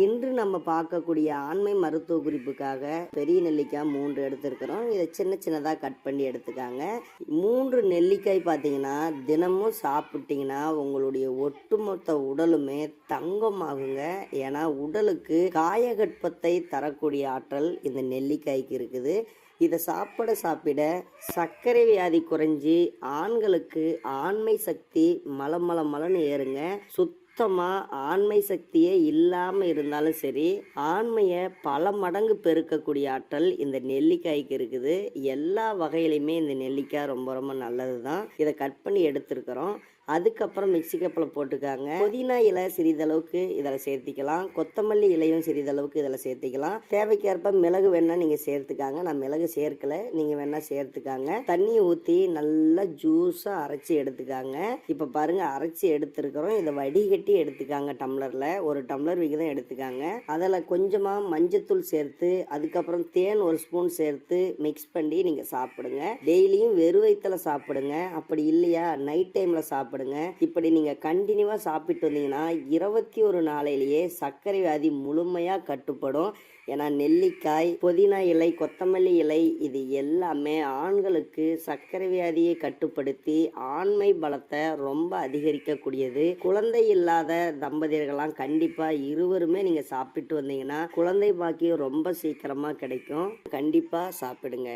இன்று நம்ம பார்க்கக்கூடிய ஆண்மை மருத்துவ குறிப்புக்காக பெரிய நெல்லிக்காய் மூன்று எடுத்திருக்கிறோம். இதை சின்ன சின்னதாக கட் பண்ணி எடுத்துக்காங்க. மூன்று நெல்லிக்காய் பார்த்தீங்கன்னா தினமும் சாப்பிட்டீங்கன்னா உங்களுடைய ஒட்டுமொத்த உடலுமே தங்கமாகுங்க. ஏன்னா உடலுக்கு காயகற்பத்தை தரக்கூடிய ஆற்றல் இந்த நெல்லிக்காய்க்கு இருக்குது. இதை சாப்பிட சாப்பிட சர்க்கரை வியாதி குறைஞ்சி ஆண்களுக்கு ஆண்மை சக்தி மல மலன்னு ஏறுங்க. சுத்த சுத்தமாக ஆண்மை சக்தியே இல்லாமல் இருந்தாலும் சரி ஆண்மையை பல மடங்கு பெருக்கக்கூடிய ஆற்றல் இந்த நெல்லிக்காய்க்கு இருக்குது. எல்லா வகையிலையுமே இந்த நெல்லிக்காய் ரொம்ப ரொம்ப நல்லது தான் இதை கட் பண்ணி எடுத்துருக்கிறோம். அதுக்கப்புறம் மிக்சி கப்பில் போட்டுக்காங்க. புதினா இலை சிறிதளவுக்கு இதில் சேர்த்திக்கலாம். கொத்தமல்லி இலையும் சிறிதளவுக்கு இதில் சேர்த்திக்கலாம். தேவைக்கேற்ப மிளகு வேணால் நீங்கள் சேர்த்துக்காங்க. நான் மிளகு சேர்க்கலை. நீங்கள் வேணால் சேர்த்துக்காங்க. தண்ணி ஊற்றி நல்லா ஜூஸாக அரைச்சி எடுத்துக்காங்க. இப்போ பாருங்கள் அரைச்சி எடுத்துருக்கிறோம். இதை வடிகட்டி எடுத்துக்காங்க டம்ளரில். ஒரு டம்ளர் விகிதம் எடுத்துக்காங்க. அதில் கொஞ்சமாக மஞ்சத்தூள் சேர்த்து அதுக்கப்புறம் தேன் ஒரு ஸ்பூன் சேர்த்து மிக்ஸ் பண்ணி நீங்கள் சாப்பிடுங்க. டெய்லியும் வெறும் வயிற்றுல சாப்பிடுங்க. அப்படி இல்லையா? நைட் டைமில் சாப்பிடுங்க. இப்படி நீங்கள் கண்டினியூவாக சாப்பிட்டு வந்தீங்கன்னா இருபத்தி ஒரு நாளையிலேயே சர்க்கரை வியாதி முழுமையாக கட்டுப்படும். ஏன்னா நெல்லிக்காய் புதினா இலை கொத்தமல்லி இலை இது எல்லாமே ஆண்களுக்கு சர்க்கரை வியாதியை கட்டுப்படுத்தி ஆண்மை பலத்தை ரொம்ப அதிகரிக்கக்கூடியது. குழந்தை இல்லாத தம்பதியர்கள்லாம் கண்டிப்பாக இருவருமே நீங்கள் சாப்பிட்டு வந்தீங்கன்னா குழந்தை பாக்கியம் ரொம்ப சீக்கிரமாக கிடைக்கும். கண்டிப்பாக சாப்பிடுங்க.